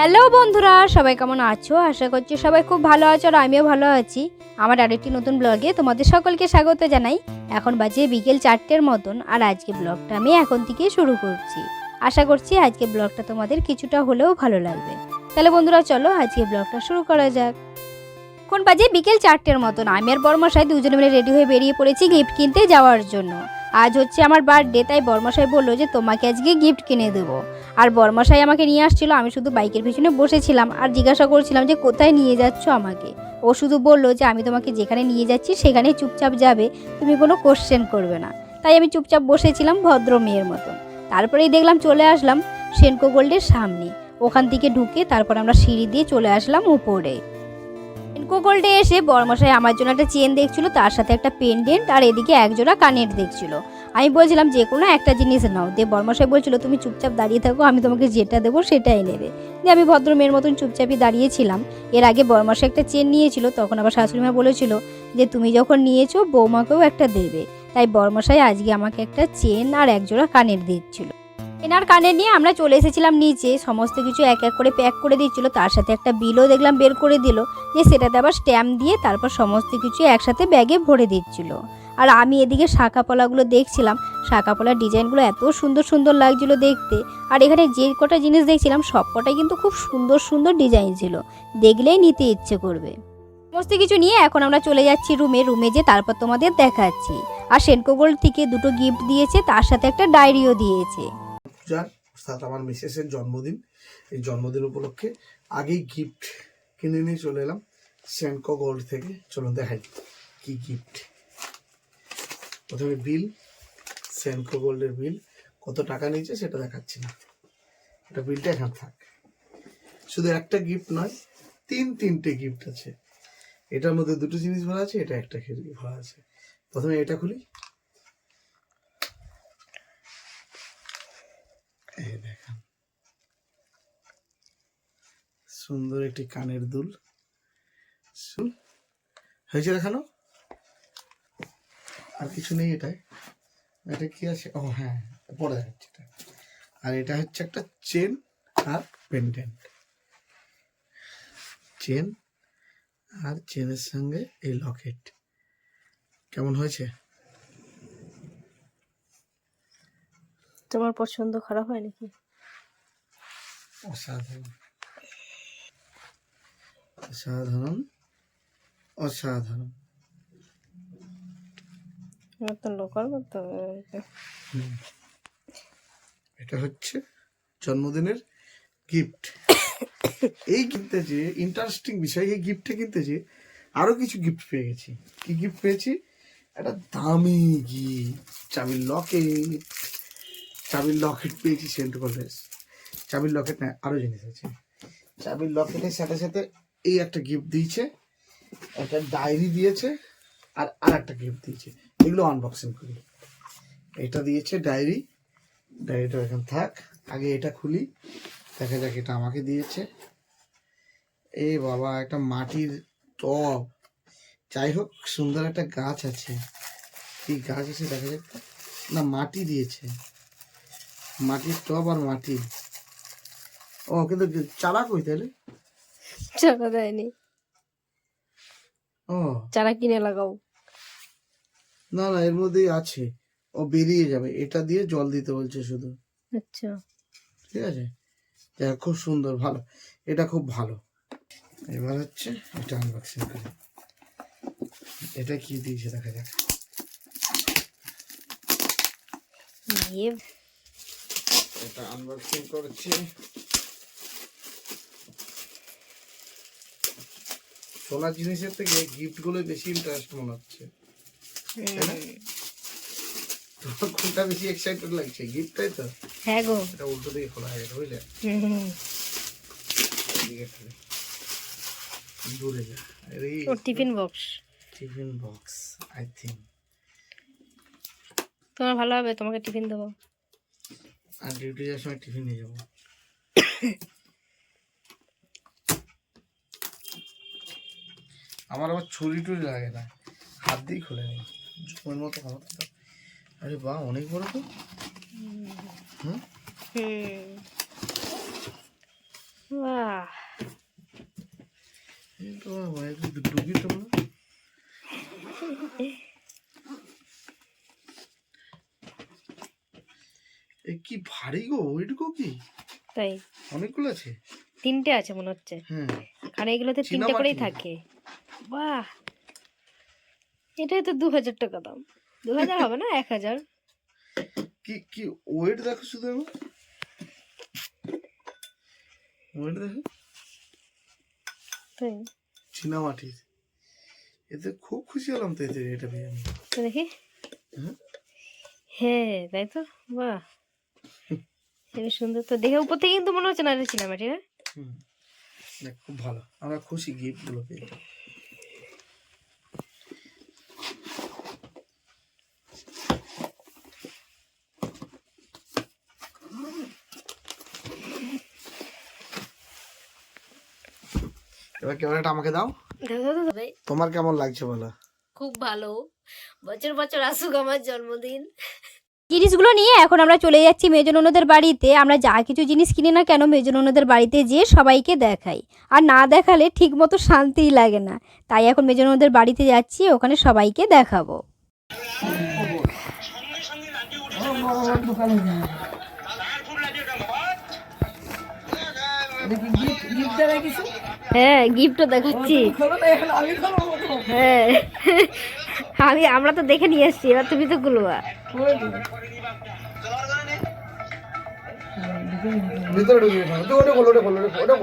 Hello বন্ধুরা, সবাই কেমন আছো? আশা করছি সবাই খুব ভালো আছো আর আমিও ভালো আছি। আমার আরেকটি নতুন ব্লগে তোমাদের সকলকে স্বাগত জানাই। এখন বাজে বিকেল চারটের মতন আর আজকে ব্লগটা আমি এখন থেকে শুরু করছি। আশা করছি আজকে ব্লগটা তোমাদের কিছুটা হলেও ভালো লাগবে। তাহলে বন্ধুরা, চলো আজকে ব্লগটা শুরু করা যাক। এখন বাজে বিকেল চারটের মতন। আমি আর বর্মশাই দুজনে মিলে রেডি হয়ে বেরিয়ে পড়েছি গিফট কিনতে যাওয়ার জন্য। আজ হচ্ছে আমার বার্থডে তাই বর্মশাই বলল যে তোমাকে আজকে গিফট কিনে দেবো। আর বর্মশাই আমাকে নিয়ে আসছিল, আমি শুধু বাইকের পিছনে বসেছিলাম আর জিজ্ঞাসা করছিলাম যে কোথায় নিয়ে যাচ্ছ আমাকে? ও শুধু বলল যে আমি তোমাকে যেখানে নিয়ে যাচ্ছি সেখানে চুপচাপ যাবে, তুমি কোনো কোশ্চেন করবে না। তাই আমি চুপচাপ বসেছিলাম ভদ্র মেয়ের মতন। তারপরেই দেখলাম চলে আসলাম সেনকো গোল্ডের সামনে। ওখান থেকে ঢুকে তারপর আমরা সিঁড়ি দিয়ে চলে আসলাম উপরে। সেনকো গোল্ডে এসে বর্মশাই আমার জন্য একটা চেন দেখছিল, তার সাথে একটা পেন্ডেন্ট, আর এদিকে একজোড়া কানের দেখছিল। আমি বলছিলাম, যে কোনো একটা জিনিস নাও। দিয়ে বর্মশাই বলছিল, তুমি চুপচাপ দাঁড়িয়ে থাকো, আমি তোমাকে যেটা দেবো সেটাই নেবে। দিয়ে আমি ভদ্র মেয়ের মতন চুপচাপই দাঁড়িয়েছিলাম। এর আগে বর্মশাই একটা চেন নিয়েছিল, তখন আবার শাশুড়ি মা বলেছিল যে, তুমি যখন নিয়েছো, বৌমাকেও একটা দেবে। তাই বর্মশাই আজকে আমাকে একটা চেন আর একজোড়া কানের দিচ্ছিল। এনার কানের নিয়ে আমরা চলে এসেছিলাম নিচে, সমস্ত কিছু এক এক করে প্যাক করে দিচ্ছিল তার সাথে একটা বিলও দেখলাম বের করে দিল যে সেটাতে আবার স্ট্যাম্প দিয়ে তারপর সমস্ত কিছু একসাথে ব্যাগে ভরে দিচ্ছিল। আর আমি এদিকে শাঁখাপলাগুলো দেখছিলাম, শাঁখাপলার ডিজাইনগুলো এত সুন্দর সুন্দর লাগছিল দেখতে, আর এখানে যে কটা জিনিস দেখছিলাম, সব কটাই কিন্তু খুব সুন্দর সুন্দর ডিজাইন ছিল, দেখলেই নিতে ইচ্ছে করবে। সমস্ত কিছু নিয়ে এখন আমরা চলে যাচ্ছি রুমে রুমে যে তারপর তোমাদের দেখাচ্ছি। আর সেনকো গোল্ড থেকে দুটো গিফট দিয়েছে, তার সাথে একটা ডায়েরিও দিয়েছে। পূজার, অর্থাৎ আমার মিসেসের জন্মদিন, এই জন্মদিন উপলক্ষে আগেই গিফট কিনে নিয়ে চলে এলাম সেনকো গোল্ড থেকে। চলুন দেখাই কি গিফট প্রথমে বিল সেনকো গোল্ডের বিল কত টাকা নিয়েছে সেটা দেখাচ্ছি না। এটা বিলটা এখানে থাক। শুধু একটা গিফট নয়, তিন তিনটে গিফট আছে। এটার মধ্যে দুটো জিনিস ভরা আছে, এটা একটা ভরা আছে। প্রথমে এটা খুলি। সুন্দর একটি কানের দুল। শুন হয়েছে দেখানো? আর কিছু নেই এটাই এটা কি আছে? ও হ্যাঁ পরে দেখাচ্ছি এটা। আর এটা হচ্ছে একটা চেন আর পেন্ডেন্ট। চেন আর চেনের সঙ্গে এই লকেট। কেমন হয়েছে? তোমার পছন্দ খারাপ হয় নাকি? অসাধারণ। অসাধারণ। অসাধারণ লোকাল করতে হুম। এটা হচ্ছে জন্মদিনের গিফট এই কিনতে যে ইন্টারেস্টিং বিষয় এই গিফটে কিনতে যে আরও কিছু গিফট পেয়ে গেছি। কি গিফট পেয়েছি? একটা দামি গিফট চাবির লকেট চাবির লকেট পেয়েছি সেন্ট কলেজ। চাবির লকেট না আরও জিনিস আছে। চাবির লকেটের সাথে সাথে এই একটা গিফট দিয়েছে, একটা ডায়েরি দিয়েছে, আর আর একটা গিফট দিয়েছে। এগুলো আনবক্সিং করি। এটা দিয়েছে ডায়েরি। ডায়েরিটা এখন থাক, আগে এটা খুলি, দেখা যাক এটা আমাকে দিয়েছে। এ বাবা, একটা মাটির টব। যাই হোক, সুন্দর একটা গাছ আছে। কি গাছ আছে দেখা যাক। না, মাটি দিয়েছে। মাটির টব আর মাটি। ও, কিন্তু চারা কই তাহলে? চারা দেয়নি। ও। চারা কিনে লাগাও। না না এর মধ্যেই আছে। ও বেরিয়ে যাবে। এটা দিয়ে জল দিতে বলছে শুধু। আচ্ছা। ঠিক আছে? দেখ খুব সুন্দর ভালো। এটা খুব ভালো। এবার হচ্ছে এটা আনবক্সিং করি। এটা কি দিয়েছে? দেখা যাক। ইয়ে। এটা আনবক্সিং করছি। সোনার জিনিসের থেকে গিফটগুলো বেশি ইন্টারেস্ট মনে হচ্ছে। তাই? তোমার কোনটা বেশি এক্সাইটেড লাগছে? গিফটটাই তো? হ্যাঁ গো। এটা উল্টো দিকে খোলা হয়ে গেছে বুঝলে? দূরে যা। Tiffin box tiffin box I think তোমার ভালো হবে তোমাকে টিফিন দেবো। আর ডিউটি যাওয়ার সময় টিফিন নিয়ে যাব। আমার আবার ছুরি টুরি লাগে না। হাত দিয়ে খুলে ওর মতো তো। আরে বা অনেক বড় তো। কি ভারী গো ওয়েট গো কি? তাই। অনেকগুলো আছে? তিনটে আছে মনে হচ্ছে। হ্যাঁ। কারণ এগুলোতে তিনটে করেই থাকে। বাহ। এটাই তো দু হাজার টাকা দাম। দু হাজার হবে না এক হাজার কি কি ওয়েট দেখো শুধু আমার ওয়েট দেখো। তাই? চীনামাটির। এতে খুব খুশি হলাম তো এতে এটা পেয়ে আমি। দেখি। হুম। হ্যাঁ তাই তো? বাহ। হেবি সুন্দর তো। দেখে উপর থেকে কিন্তু মনে হচ্ছে না এটা চিনামাটি না হুম। না, খুব ভালো। আমরা খুশি গিফটগুলো পেয়ে। এবার ক্যামেরাটা আমাকে দাও। তোমার কেমন লাগছে বলো? খুব ভালো। বছর বছর আসুক আমার জন্মদিন। জিনিসগুলো নিয়ে এখন আমরা চলে যাচ্ছি মেজননদের বাড়িতে। আমরা যা কিছু জিনিস কিনি না কেন মেজননদের বাড়িতে যেয়ে সবাইকে দেখাই। আর না দেখালে ঠিক মতো শান্তিই লাগে না। তাই এখন মেজননদের বাড়িতে যাচ্ছি ওখানে সবাইকে দেখাবো। হ্যাঁ গিফটও দেখাচ্ছি। হ্যাঁ। আমি আমরা তো দেখে নিয়ে এসছি এবার তুমি তো ভিতরে ঢুকিয়ে ওটা ওটা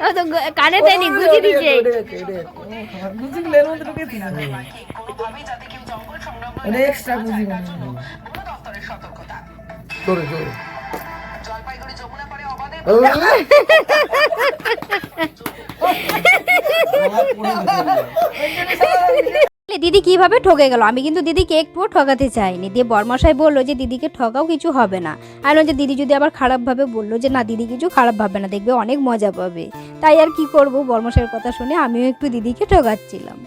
ওটা গ- কানে দেয়নি গুজি দিছে জোরে জোরে দিদি কীভাবে ঠকে গেল? আমি কিন্তু দিদিকে একটুও ঠকাতে চাইনি। দিয়ে বরমশাই বলল যে দিদিকে ঠকাও কিছু হবে না। আর যে দিদি যদি আবার খারাপভাবে বলল যে না দিদি কিছু খারাপ ভাবে না দেখবে অনেক মজা পাবে। তাই আর কি করব? বরমশাইয়ের কথা শুনে আমিও একটু দিদিকে ঠকাচ্ছিলাম।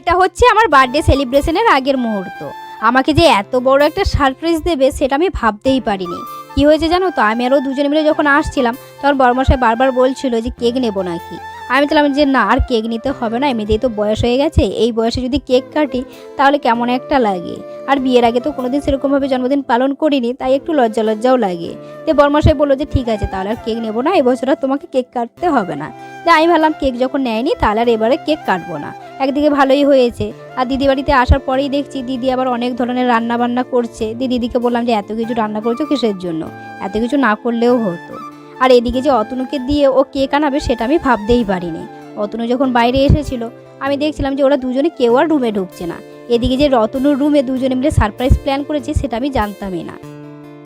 এটা হচ্ছে আমার বার্থডে সেলিব্রেশনের আগের মুহূর্ত। আমাকে যে এত বড় একটা সারপ্রাইজ দেবে, সেটা আমি ভাবতেই পারিনি। কি হয়েছে জানো তো? আমি আরও দুজনে মিলে যখন আসছিলাম, তখন বরমশাই বারবার বলছিল যে কেক নেব নাকি। আমি বললাম যে না, আর কেক নিতে হবে না, এমনিতেই তো বয়স হয়ে গেছে। এই বয়সে যদি কেক কাটি, তাহলে কেমন একটা লাগে। আর বিয়ের আগে তো কোনোদিন সেরকমভাবে জন্মদিন পালন করিনি, তাই একটু লজ্জা লজ্জাও লাগে। তো বর্মশাই বলল যে ঠিক আছে, তাহলে আর কেক নেব না এবছর আর তোমাকে কেক কাটতে হবে না। তাই আমি ভাবলাম কেক যখন নেয়নি, তাহলে আর এবারে কেক কাটবো না। একদিকে ভালোই হয়েছে। আর দিদি বাড়িতে আসার পরেই দেখছি দিদি আবার অনেক ধরনের রান্না বান্না করছে। দিয়ে দিদিকে বললাম যে, এত কিছু রান্না করছ কিসের জন্য? এত কিছু না করলেও হতো। আর এদিকে যে অতনুকে দিয়ে ও কেক আনাবে সেটা আমি ভাবতেই পারিনি। অতনু যখন বাইরে এসেছিল, আমি দেখছিলাম যে ওরা দুজনে কেউ আর রুমে ঢুকছে না। এদিকে যে রতনুর রুমে দুজনে মিলে সারপ্রাইজ প্ল্যান করেছে, সেটা আমি জানতামই না।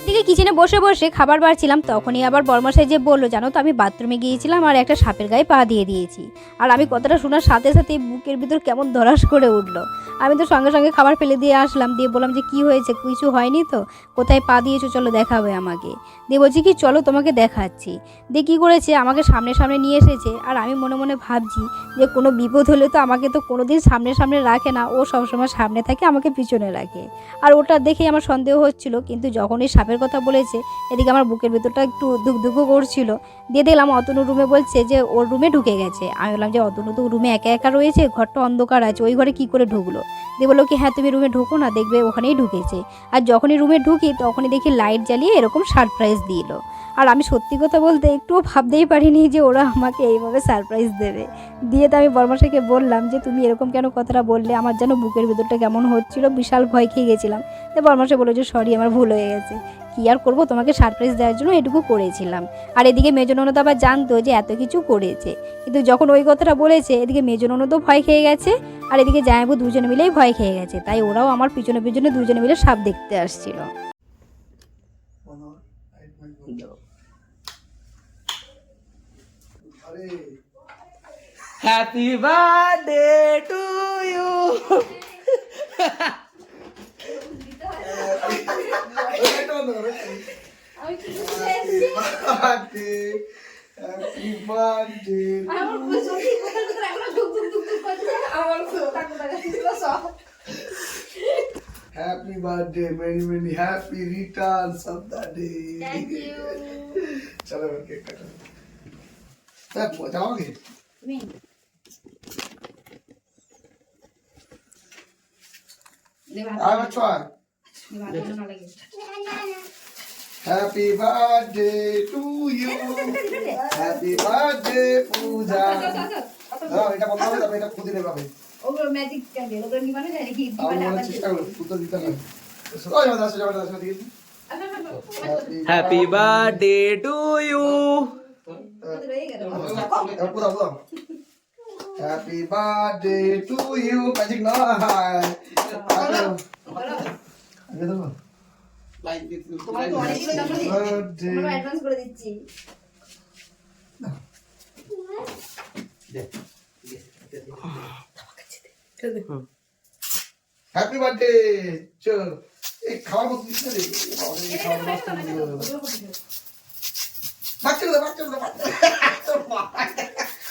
এদিকে কিচেনে বসে বসে খাবার বাড়ছিলাম, তখনই আবার বর্মাশাই যে বলল, জানো তো, আমি বাথরুমে গিয়েছিলাম আর একটা সাপের গায়ে পা দিয়ে দিয়েছি। আর আমি কথাটা শোনার সাথে সাথে বুকের ভিতর কেমন ধরাস করে উঠল। আমি তো সঙ্গে সঙ্গে খাবার ফেলে দিয়ে আসলাম, দিয়ে বললাম যে, কি হয়েছে? কিছু হয়নি তো? কোথায় পা দিয়েছ চলো দেখাবে আমাকে। দিয়ে বলছি কি, চলো তোমাকে দেখাচ্ছি। দিয়ে কী করেছে, আমাকে সামনে সামনে নিয়ে এসেছে। আর আমি মনে মনে ভাবছি যে কোনো বিপদ হলে তো আমাকে তো কোনো দিন সামনে সামনে রাখে না, ও সবসময় সামনে থাকে, আমাকে পিছনে রাখে। আর ওটা দেখেই আমার সন্দেহ হচ্ছিল, কিন্তু যখন এই সাপের কথা বলেছে, এদিকে আমার বুকের ভেতরটা একটু দুঃখ দুঃখ করছিল। দিয়ে দেখলাম অতনু রুমে বলছে যে, ওর রুমে ঢুকে গেছে। আমি বললাম যে, অতনু তো রুমে একা একা রয়েছে, ঘরটা অন্ধকার আছে, ওই ঘরে কি করে ঢুকলো? দিয়ে বলল কি হ্যাঁ তুমি রুমে ঢুকো না, দেখবে ওখানেই ঢুকেছে। আর যখনই রুমে ঢুকি তখনই দেখি লাইট জ্বালিয়ে এরকম সারপ্রাইজ দিল। আর আমি সত্যি কথা বলতে একটুও ভাবতেই পারিনি যে ওরা আমাকে এইভাবে সারপ্রাইজ দেবে। দিয়ে তো আমি বর্মাশাইকে বললাম যে, তুমি এরকম কেন কথাটা বললে? আমার যেন বুকের ভেতরটা কেমন হচ্ছিল, বিশাল ভয় খেয়ে গেছিলাম। তো বর্মাশাই বলল যে সরি আমার ভুল হয়ে গেছে। কি আর করব? তোমাকে সারপ্রাইজ দেওয়ার জন্য এটুকু করেছিলাম। আর এদিকে মেজননদ আবার জানতো যে, এত কিছু করেছে। কিন্তু যখন ওই কথাটা বলেছে, এদিকে মেজননদও ভয় খেয়ে গেছে, আর এদিকে জামাইবু দুজনে মিলেই ভয় খেয়ে গেছে। তাই ওরাও আমার পিছনে পিছনে দুজনে মিলে সাপ দেখতে আসছিল। Happy birthday to you. Happy birthday, many many happy returns of the day. Thank you. चलो केक कटो. सब पहुंचाओगे? Me. কি তুমি আয় happy birthday to you happy birthday Puja এটা বন্ধ হবে তারপর এটা খুঁজে নেবে আমি ওগুলো ম্যাজিক ক্যান্ডেল ওগুলো নিবানো যায় নাকি আমি মনে চেষ্টা করব পুতো দিতে হবে ওই যাবে আসো যাবে দিকে হ্যাপি বার্থডে টু ইউ পুরো পুরো happy birthday to you magic না আগে দেবো দিচ্ছি হ্যাপি বার্থডে চল এই খাওয়ার মতো না রে বাবা রে, এই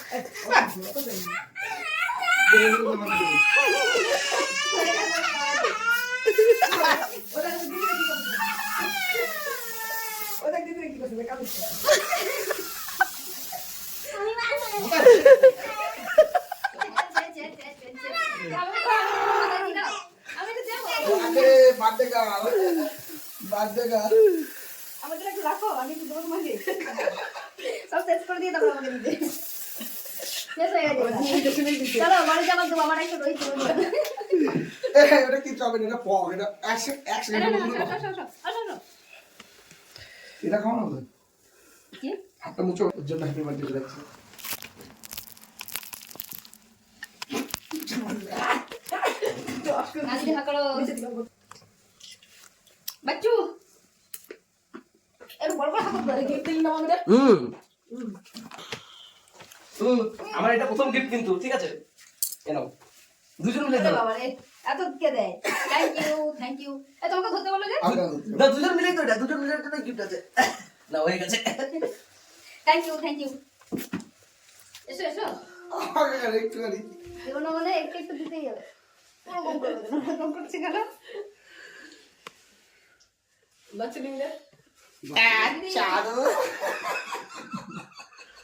বার্থডে গার্ল বার্থডে গার্ল আমাকে একটু রাখো, আমি তোমাকে সব শেষ করে দিয়ে তারপর আমাকে দিতে এটা পক এটা এক সেকেন্ড এক সেকেন্ড এটা খাও না তো কি? হাতটা মুছো ওর জন্য হ্যাপি বার্থডে রাখছি নাচি দেখা করো বাচ্চু! এর বড় ধরে দিন আমার এটা প্রথম গিফট কিন্তু ঠিক আছে? কেন দুজন মিলে দাও বাবা রে এত কে দেয়? থ্যাংক ইউ থ্যাংক ইউ এ তোমাকে ধরতে বলো যে? না দুজন মিলেই তো এটা দুজন মিলে একটা গিফট আছে। না হয়ে গেছে। থ্যাংক ইউ থ্যাংক ইউ এসো এসো। আগে একটু গাড়ি জীবনে মানে একটু একটু দিতেই হবে। ওরকম করে কেন? চাদর। আলাম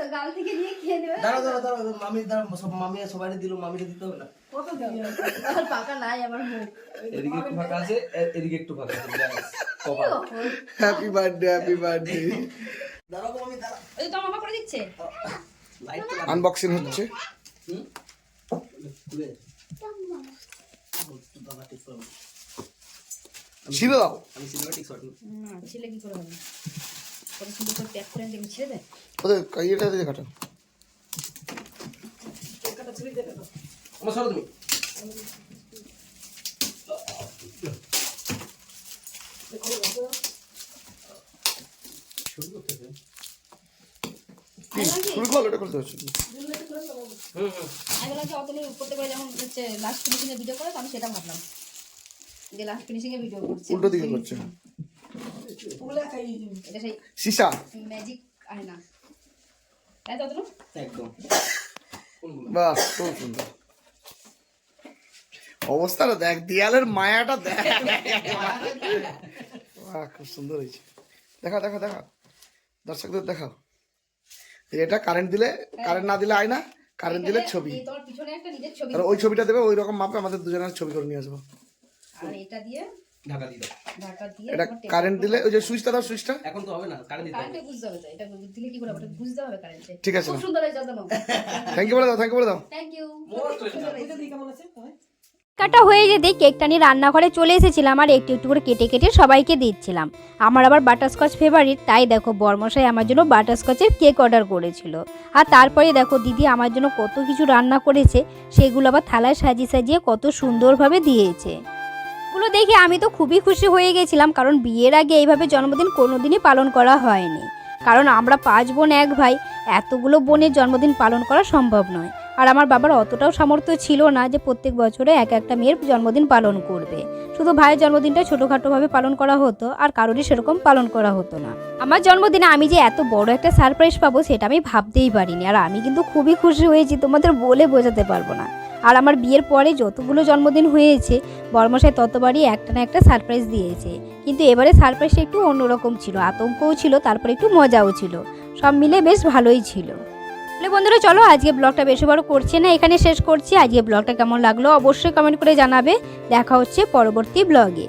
বাতাস কথা ওরকম করব না তো গাল থেকে নিয়ে খেয়ে নেবে। দাঁড়াও দাঁড়াও দাঁড়াও মামি দাঁড়াও সব মামি সবাই দিল মামিকে দিতে হবে না। কত আর পাকা নাই আমার মুখ। এদিকে একটু ফাঁকা আছে এদিকে একটু ফাঁকা আছে হ্যাপি বার্থডে হ্যাপি বার্থডে দাঁড়াও মামি দাঁড়াও। ওই তো মামা করে দিচ্ছে। লাইট তো আনবক্সিং হচ্ছে। হুম? খুলে। বাবা। ঠিক করো। ছিল দাও আমি সিনেমাটিক শট না ছেলে কি করে হবে? কত সুন্দর করে প্যাক করে দেখে ছেড়ে দেয় ওদের ইয়েটা দিয়ে কাটো। আমার সরো তুমি। শুরু করো এটা করতে হচ্ছে হুম হুম। আমি বললাম যে অতলে করতে পারে যেমন হচ্ছে লাস্ট ফিনিশিং এর ভিডিও করে আমি সেটা ভাবলাম। যে লাস্ট ফিনিশিং এর ভিডিও করছে। উল্টো দিকে করছে। এটা সেই সীসা। ম্যাজিক আয় তাই তো অতনু? একদম। বাহ খুব সুন্দর। অবস্থাটা দেখ দেয়ালের মায়াটা দেখ। বাহ খুব সুন্দর হয়েছে। দেখা দেখা দেখা। দর্শকদের দেখাও। এটা কারেন্ট দিলে কারেন্ট না দিলে আয় না কারেন্ট দিলে ছবি। এই তোমার পিছনে একটা নিজের ছবি আর ওই ছবিটা দেবে ওই রকম মাপে আমাদের দুজনের ছবি করে নিয়ে আসব। আর এটা দিয়ে ঢাকা দিয়ে দাও। ঢাকা দিয়ে এটা কারেন্ট দিলে ওই যে সুইচটা দাও সুইচটা। এখন তো হবে না কারেন্ট দিতে হবে। বুঝতে হবে এটা দিলে কি করে বুঝতে হবে কারেন্টে ঠিক আছে খুব সুন্দর হয়েছে অতনু থ্যাংক ইউ বলে দাও থ্যাংক ইউ বলে দাও। থ্যাংক ইউ মোস্ট কাটা হয়ে যেতে কেকটা নিয়ে রান্নাঘরে চলে এসেছিলাম আর একটু একটু করে কেটে কেটে সবাইকে দিচ্ছিলাম। আমার আবার বাটারস্কচ ফেভারিট তাই দেখো বর্মশাই আমার জন্য বাটারস্কচের কেক অর্ডার করেছিল। আর তারপরে দেখো দিদি আমার জন্য কত কিছু রান্না করেছে সেগুলো আবার থালায় সাজিয়ে সাজিয়ে কত সুন্দরভাবে দিয়েছে। দেখে আমি তো খুবই খুশি হয়ে গেছিলাম, কারণ বিয়ের আগে এইভাবে জন্মদিন কোনোদিনই পালন করা হয়নি। কারণ আমরা পাঁচ বোন, এক ভাই, এতগুলো বোনের জন্মদিন পালন করা সম্ভব নয়। আর আমার বাবার অতটাও সামর্থ্য ছিল না যে প্রত্যেক বছরে এক একটা মেয়ের জন্মদিন পালন করবে। শুধু ভাইয়ের জন্মদিনটা ছোটোখাটোভাবে পালন করা হতো, আর কারোরই সেরকম পালন করা হতো না। আমার জন্মদিনে আমি যে এত বড় একটা সারপ্রাইজ পাবো, সেটা আমি ভাবতেই পারিনি। আর আমি কিন্তু খুবই খুশি হয়েছি, তোমাদের বলে বোঝাতে পারব না। আর আমার বিয়ের পরে যতগুলো জন্মদিন হয়েছে, বর্মশাই ততবারই একটা না একটা সারপ্রাইজ দিয়েছে। কিন্তু এবারে সারপ্রাইজটা একটু অন্যরকম ছিল, আতঙ্কও ছিল, তারপরে একটু মজাও ছিল। সব মিলে বেশ ভালোই ছিল। তাহলে বন্ধুরা চলো, আজকে ব্লগটা বেশি বড় করছে না, এখানে শেষ করছি। আজকে ব্লগটা কেমন লাগল অবশ্যই কমেন্ট করে জানাবে। দেখা হচ্ছে পরবর্তী ব্লগে